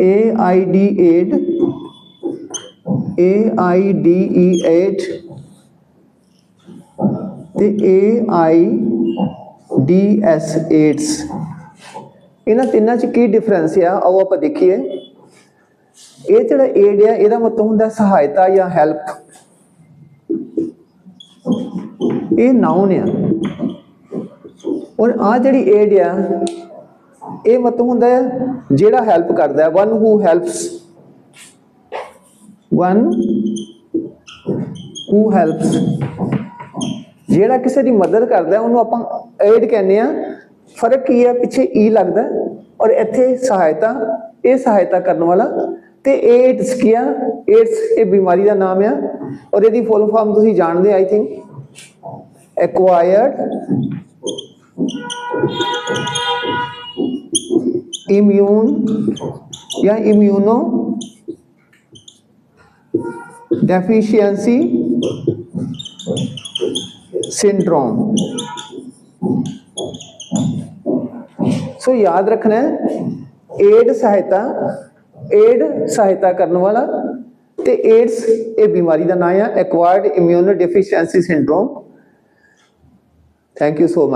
A I D aid A I D E aid ਤੇ A I D S aids ਇਹਨਾਂ ਤਿੰਨਾਂ 'ਚ ਕੀ difference ਆ? ਆਓ ਆਪਾਂ ਦੇਖੀਏ। ਇਹ ਜਿਹੜਾ ਏਡ ਆ, ਇਹਦਾ ਮਤਲਬ ਹੁੰਦਾ ਸਹਾਇਤਾ ਜਾਂ ਹੈਲਪ ਇਹ ਨਾਉਨ ਆ। ਔਰ ਆ ਜਿਹੜੀ ਏਡ ਆ ਇਹ ਮਤਲਬ ਹੁੰਦਾ ਹੈ, ਜਿਹੜਾ ਹੈਲਪ ਕਰਦਾ ਹੈ one who helps one who helps ਜਿਹੜਾ ਕਿਸੇ ਦੀ ਮਦਦ ਕਰਦਾ ਉਹਨੂੰ ਆਪਾਂ ਏਡ ਕਹਿੰਦੇ ਆ ਫ਼ਰਕ ਕੀ ਹੈ? ਪਿੱਛੇ ਈ ਲੱਗਦਾ ਔਰ ਇੱਥੇ ਸਹਾਇਤਾ, ਇਹ ਸਹਾਇਤਾ ਕਰਨ ਵਾਲਾ। ਤੇ ਏਡਸ ਕੀ ਆ? ਏਡਸ ਇਹ ਬਿਮਾਰੀ ਦਾ ਨਾਮ ਆ ਔਰ ਇਹਦੀ ਫੁੱਲ ਫਾਰਮ ਤੁਸੀਂ ਜਾਣਦੇ ਆਈ ਥਿੰਕ acquired immune या immuno deficiency syndrome. ਸੋ ਯਾਦ ਰੱਖਣਾ ਹੈ ਏਡ ਸਹਾਇਤਾ ਏਡ ਸਹਾਇਤਾ ਕਰਨ ਵਾਲਾ ਤੇ ਏਡਸ ਇਹ ਬਿਮਾਰੀ ਦਾ ਨਾਮ ਹੈ acquired immuno deficiency syndrome thank you so much